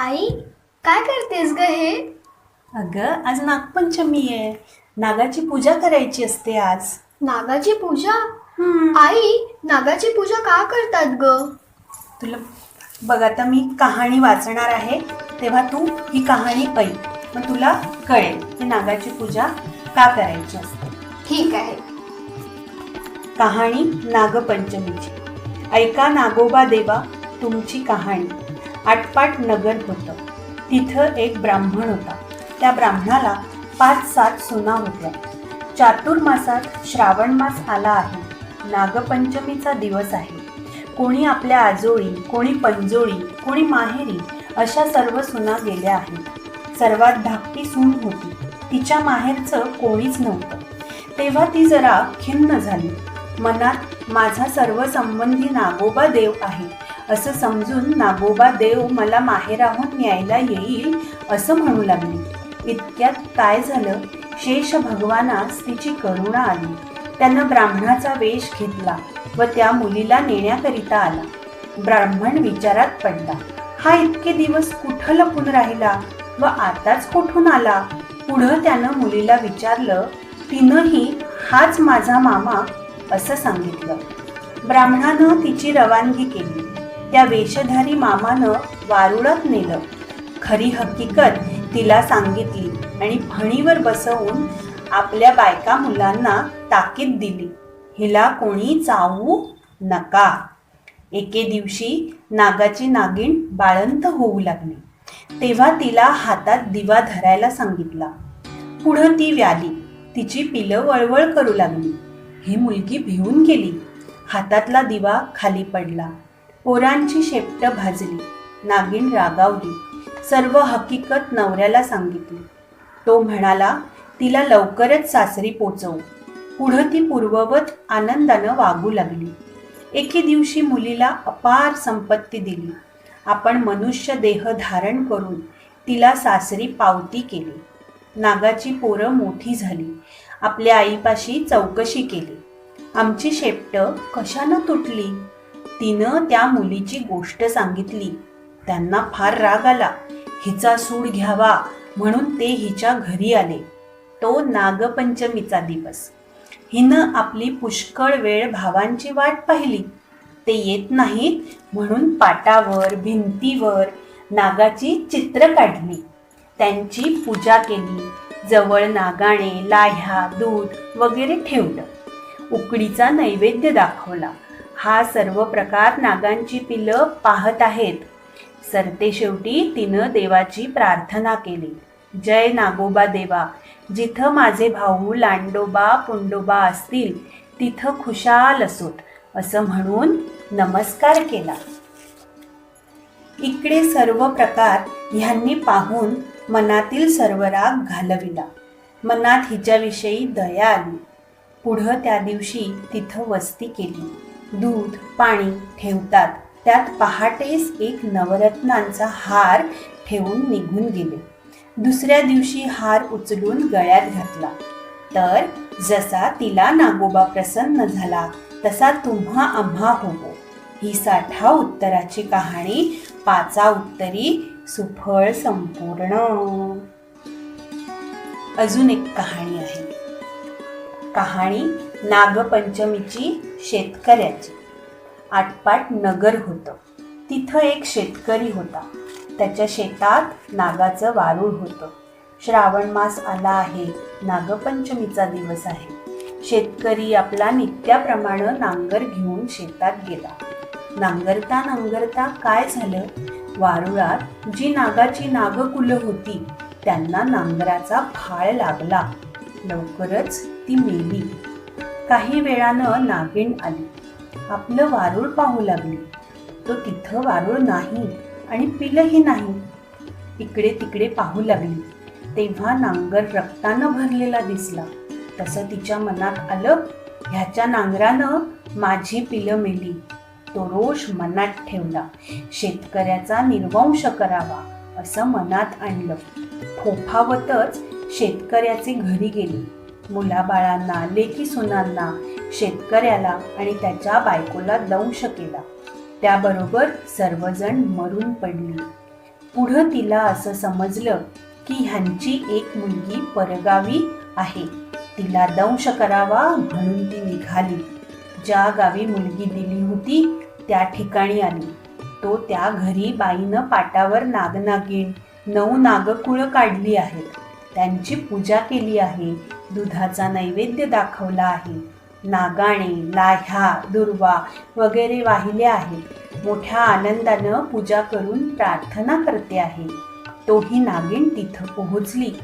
आई काय करतेस ग हे? अगं आज नागपंचमी आहे. नागाची पूजा करायची असते आज. नागाची पूजा? आई नागाची पूजा का करतात ग? तुला बघ आता मी कहाणी वाचणार आहे तेव्हा तू ही कहाणी ऐक. मग तुला कळेल की नागाची पूजा का करायची असते. ठीक आहे. कहाणी नागपंचमीची. ऐका नागोबा देवा तुमची कहाणी. आटपाट नगर होतं. तिथं एक ब्राह्मण होता. त्या ब्राह्मणाला पाच सात सुना होत्या. चातुर्मासात श्रावण मास आला आहे. नागपंचमीचा दिवस आहे. कोणी आपल्या आजोळी कोणी पंजोळी कोणी माहेरी अशा सर्व सुना गेल्या आहेत. सर्वात धाकटी सून होती. तिच्या माहेरचं कोणीच नव्हतं. तेव्हा ती जरा खिन्न झाली. मनात माझा सर्व संबंधी नागोबा देव आहे. असं समजून नागोबा देव मला माहेराहून न्यायला येईल असं म्हणू लागली. इतक्यात काय झालं? शेष भगवानास तिची करुणा आली. त्यानं ब्राह्मणाचा वेश घेतला व त्या मुलीला नेण्याकरिता आला. ब्राह्मण विचारात पडला हा इतके दिवस कुठं लपून राहिला व आताच कुठून आला पुढं त्यानं मुलीला विचारलं तिनंही हाच माझा मामा असं सांगितलं. ब्राह्मणानं तिची रवानगी केली. त्या वेषधारी मामानं वारुळात नेलं. खरी हकीकत तिला सांगितली आणि फणीवर बसवून आपल्या बायका मुलांना ताकीद दिली. हिला कोणी चावू नका. एके दिवशी नागाची नागिण बाळंत होऊ लागली. तेव्हा तिला हातात दिवा धरायला सांगितला. पुढं ती व्याली. तिची पिलं वळवळ करू लागली. ही मुलगी भिवून गेली. हातातला दिवा खाली पडला. पोरांची शेपट भाजली. नागिन रागावली. सर्व हकीकत नवऱ्याला सांगितली. तो म्हणाला तिला लवकरच सासरी पोचवू. पुढं ती पूर्ववत आनंदानं वागू लागली. एके दिवशी मुलीला अपार संपत्ती दिली. आपण मनुष्य देह धारण करून तिला सासरी पावती केली. नागाची पोरं मोठी झाली. आपल्या आईपाशी चौकशी केली. आमची शेपट कशानं तुटली? तिनं त्या मुलीची गोष्ट सांगितली. त्यांना फार राग आला. हिचा सूड घ्यावा म्हणून ते हिच्या घरी आले. तो नागपंचमीचा दिवस. हिनं आपली पुष्कळ वेळ भावांची वाट पाहिली. ते येत नाहीत म्हणून पाटावर भिंतीवर नागाची चित्र काढली. त्यांची पूजा केली. जवळ नागाणे लाह्या दूध वगैरे ठेवलं. उकडीचा नैवेद्य दाखवला. हा सर्व प्रकार नागांची पिलं पाहत आहेत. सरते शेवटी तिनं देवाची प्रार्थना केली. जय नागोबा देवा जिथं माझे भाऊ लांडोबा पुंडोबा असतील तिथं खुशाल असोत असं म्हणून नमस्कार केला. इकडे सर्व प्रकार ह्यांनी पाहून मनातील सर्व राग घालविला. मनात हिच्याविषयी दया आली. पुढं त्या दिवशी तिथं वस्ती केली. दूध पाणी ठेवतात. त्यात पहाटेस एक नवरत्नांचा हार ठेवून निघून गेले. दुसऱ्या दिवशी हार उचलून गळ्यात घातला. तर जसा तिला नागोबा प्रसन्न झाला तसा तुम्हा आम्हा होवो. ही साठा उत्तराची कहाणी पाचा उत्तरी सुफळ संपूर्ण. अजून एक कहाणी आहे. कहाणी नागपंचमीची शेतकऱ्याची. आटपाट नगर होतं. तिथं एक शेतकरी होता. त्याच्या शेतात नागाचं वारूळ होतं. श्रावण मास आला आहे. नागपंचमीचा दिवस आहे. शेतकरी आपला नित्याप्रमाणे नांगर घेऊन शेतात गेला. नांगरता नांगरता काय झालं? वारुळात जी नागाची नागकुलं होती त्यांना नांगराचा फाळ लागला. लवकरच ती मेली. काही वेळानं नागिण आली. आपलं वारूळ पाहू लागली. तो तिथं वारूळ नाही आणि पिलंही नाही. इकडे तिकडे पाहू लागली. तेव्हा नांगर रक्तानं भरलेला दिसला. तसं तिच्या मनात आलं ह्याच्या नांगरानं माझी पिलं मेली. तो रोष मनात ठेवला. शेतकऱ्याचा निर्वंश करावा असं मनात आणलं. फोफावतच शेतकऱ्याचे घरी गेली. मुलाबाळांना लेकी सुनांना शेतकऱ्याला आणि त्याच्या बायकोला दंश केला. त्याबरोबर सर्वजण मरून पडली. पुढं तिला असं समजलं की ह्यांची एक मुलगी परगावी आहे. तिला दंश करावा म्हणून ती निघाली. ज्या गावी मुलगी दिली होती त्या ठिकाणी आली. तो त्या घरी बाईनं पाटावर नागनागिण नऊ नागकुळं काढली आहेत. त्यांची पूजा केली आहे. दुधाचा नैवेद्य दाखवला आहे. नागाणे लाह्या दुर्वा वगैरे वाहिले आहेत मोठ्या आनंदानं पूजा करून प्रार्थना करते आहे. तोही नागिन तिथं पोहोचली.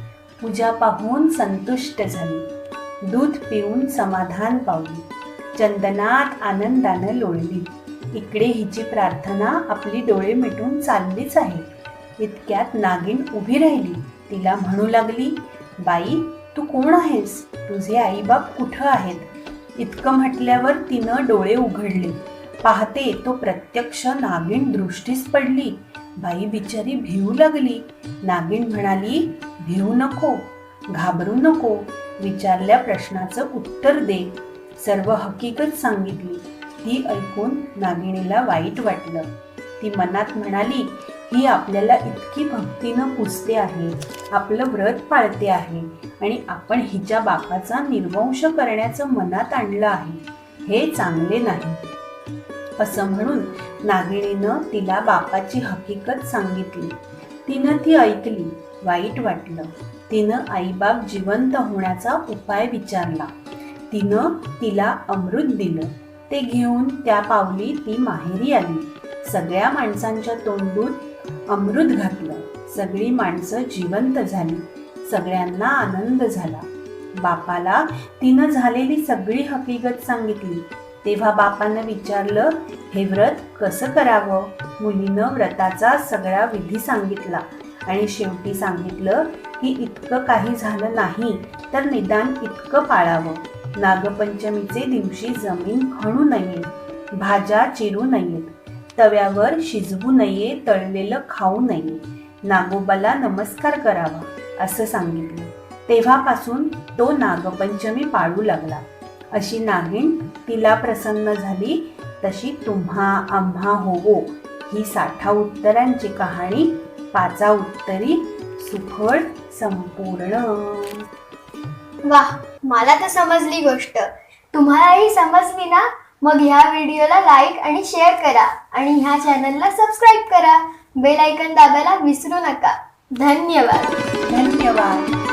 पूजा पाहून संतुष्ट झाली. दूध पिऊन समाधान पावली. चंदनात आनंदानं लोळली. इकडे हिची प्रार्थना आपली डोळे मिटून चाललीच आहे. इतक्यात नागिन उभी राहिली. तिला म्हणू लागली बाई तू कोण आहेस? तुझे आईबाप कुठं आहेत? इतकं म्हटल्यावर तिनं डोळे उघडले. पाहते तो प्रत्यक्ष नागिन दृष्टीस पडली. बाई बिचारी भिवू लागली. नागिन म्हणाली भिवू नको घाबरू नको विचारल्या प्रश्नाचं उत्तर दे. सर्व हकीकत सांगितली. ती ऐकून नागिणीला वाईट वाटलं. ती मनात म्हणाली ही आपल्याला इतकी भक्तीनं पुजते आहे आपलं व्रत पाळते आहे आणि आपण हिच्या बापाचा निर्वंश करण्याचं मनात आणलं आहे हे चांगले नाही. असं म्हणून नागिणीनं तिला बापाची हकीकत सांगितली. तिनं ती ऐकली वाईट वाटलं. तिनं आईबाप जिवंत होण्याचा उपाय विचारला. तिनं तिला अमृत दिलं. ते घेऊन त्या पावली ती माहेरी आली. सगळ्या माणसांच्या तोंडून अमृत घातलं. सगळी माणसं जिवंत झाली. सगळ्यांना आनंद झाला. बापाला तिनं झालेली सगळी हकीकत सांगितली. तेव्हा बापानं विचारलं हे व्रत कसं करावं? मुलीनं व्रताचा सगळा विधी सांगितला. आणि शेवटी सांगितलं की इतकं काही झालं नाही तर निदान इतकं पाळावं. नागपंचमीचे दिवशी जमीन खणू नये भाज्या चिरू नयेत. तव्यावर शिजवू नये तळलेलं खाऊ नये. नागोबाला नमस्कार करावा असं सांगितलं. तेव्हापासून तो नागपंचमी पाळू लागला. अशी नागिण तिला प्रसन्न झाली तशी तुम्हा आम्हा होवो. ही साठा उत्तरांची कहाणी पाचा उत्तरी सुफळ संपूर्ण. वाह मला तर समजली गोष्ट. तुम्हालाही समजली ना? मग ह्या व्हिडिओला लाईक आणि शेअर करा आणि ह्या चॅनलला सबस्क्राईब करा. बेल आयकन दाबायला विसरू नका. धन्यवाद. धन्यवाद.